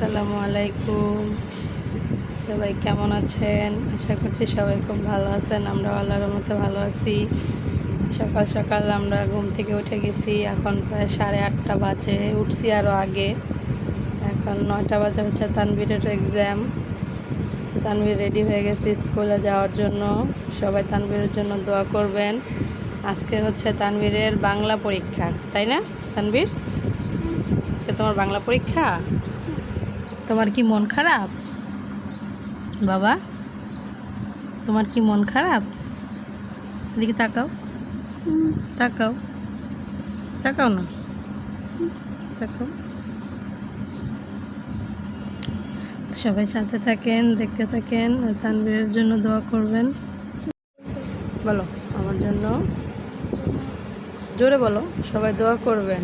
আসসালামু আলাইকুম। সবাই কেমন আছেন? আশা করছি সবাই খুব ভালো আছেন। আমরা আল্লাহর মতো ভালো আছি। সকাল সকাল আমরা ঘুম থেকে উঠে গেছি। এখন প্রায় সাড়ে আটটা বাজে। উঠছি আরও আগে। এখন নয়টা বাজে হচ্ছে তানবীরের এক্সাম তানবীর রেডি হয়ে গেছে স্কুলে যাওয়ার জন্য। সবাই তানবীরের জন্য দোয়া করবেন। আজকে হচ্ছে তানবীরের বাংলা পরীক্ষা, তাই না তানবীর আজকে তোমার বাংলা পরীক্ষা? তোমার কি মন খারাপ? বাবা, তোমার কি মন খারাপ? এদিকে তাকাও। তাকাও। তাকাও না। তাকাও। সবাই সাথে থাকেন, দেখতে থাকেন তানবীরের জন্য দোয়া করবেন। বলো, আমার জন্য? জোরে বলো, সবাই দোয়া করবেন।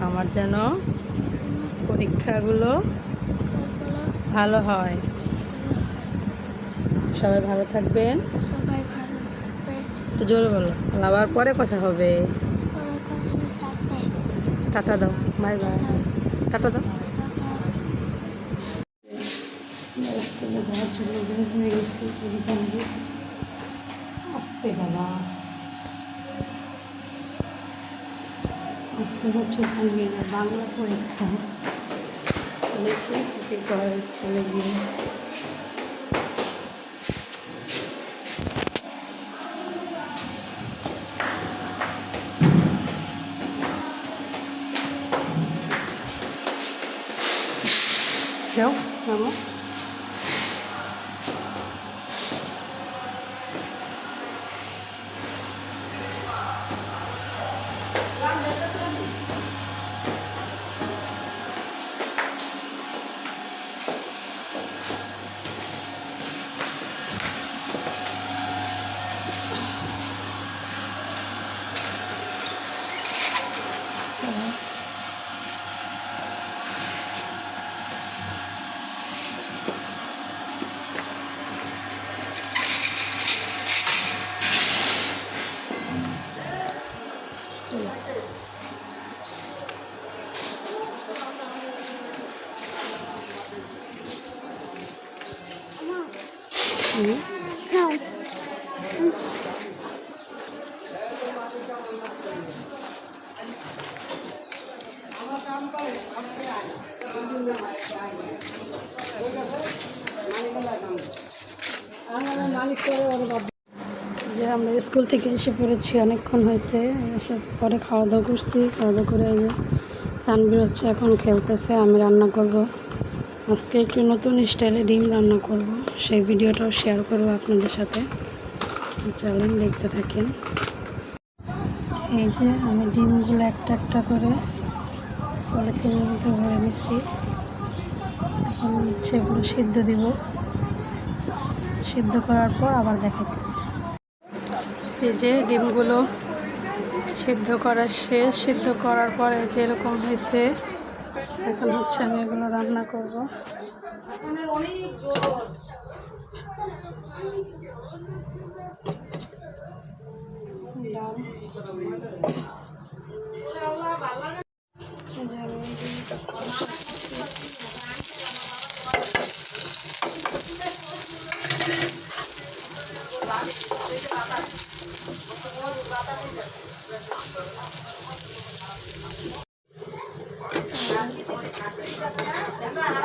আমার যেন পরীক্ষাগুলো ভালো হয়। সবাই ভালো থাকবেন। তো জোরে বলো। আবার পরে কথা হবে। টাটা দাও। Bye bye. টাটা। দাও। আসতে আজকে হচ্ছে বাংলা পরীক্ষা। Olha aqui, que gás, que alegria. Não, vamos. যে আমরা স্কুল থেকে এসে পড়েছি, অনেকক্ষণ হয়েছে। এসে পরে খাওয়া দাওয়া করছি, খাওয়া দাওয়া করে তানবির হচ্ছে এখন খেলতেছে, আমি রান্না করব। আজকে একটু নতুন স্টাইলে ডিম রান্না করব। সেই ভিডিওটাও শেয়ার করব আপনাদের সাথে। চলেন দেখতে থাকেন। এই যে আমি ডিমগুলো একটা একটা করে পলিথিনের মধ্যে ভরে নিচ্ছি। এখন হচ্ছে এগুলো সিদ্ধ দিব। সিদ্ধ করার পর আবার দেখাইতেছি। এই যে ডিমগুলো সিদ্ধ করা শেষ। সিদ্ধ করার পরে যে এরকম হয়েছে এখন হচ্ছে আমি এগুলো রান্না করব ডাল। এই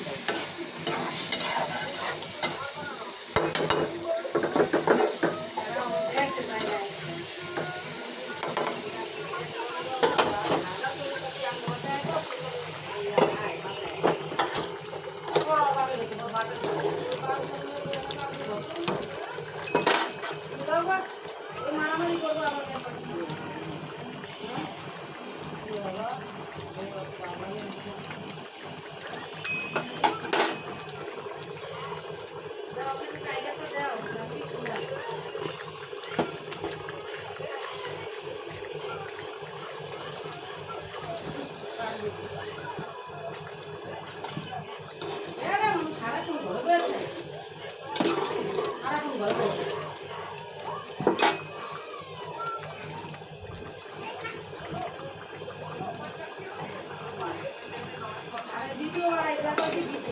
ഉണ്ടാവും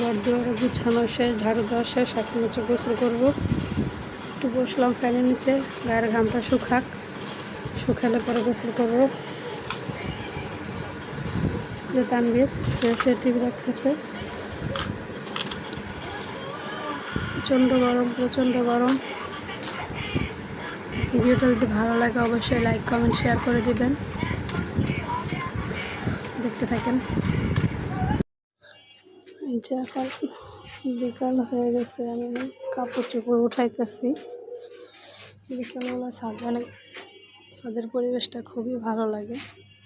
ঘর দুয়ারে গুছানো শেষ, ঝাড়ু দেওয়া শেষ, এখন হচ্ছে গোসল করব। একটু বসলাম ফ্যানের নিচে, গায়ের ঘামটা শুকাক, শুকালে পরে গোসল করব। যে তানবীর সে টিভি রাখতেছে। প্রচণ্ড গরম প্রচণ্ড গরম। ভিডিওটা যদি ভালো লাগে অবশ্যই লাইক কমেন্ট শেয়ার করে দিবেন। দেখতে থাকেন। যে এখন বিকাল হয়ে গেছে, আমি কাপড় চোপড় উঠাইতেছি বিকালবেলা ছাদ মানে ছাদের পরিবেশটা খুবই ভালো লাগে।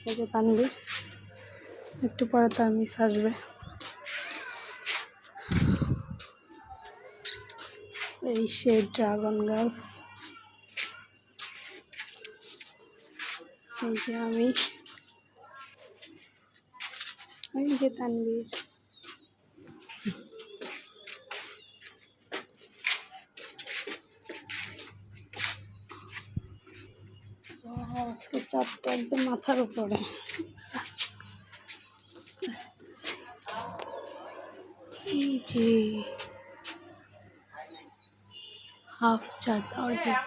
এই যে একটু পরে তানবির আসবে। এই সে ড্রাগন গাছ। এই যে আমি। এই যে তানবীর আজকে চারটা একদম মাথার উপরে। হাফ চাঁদ অর্ধেক।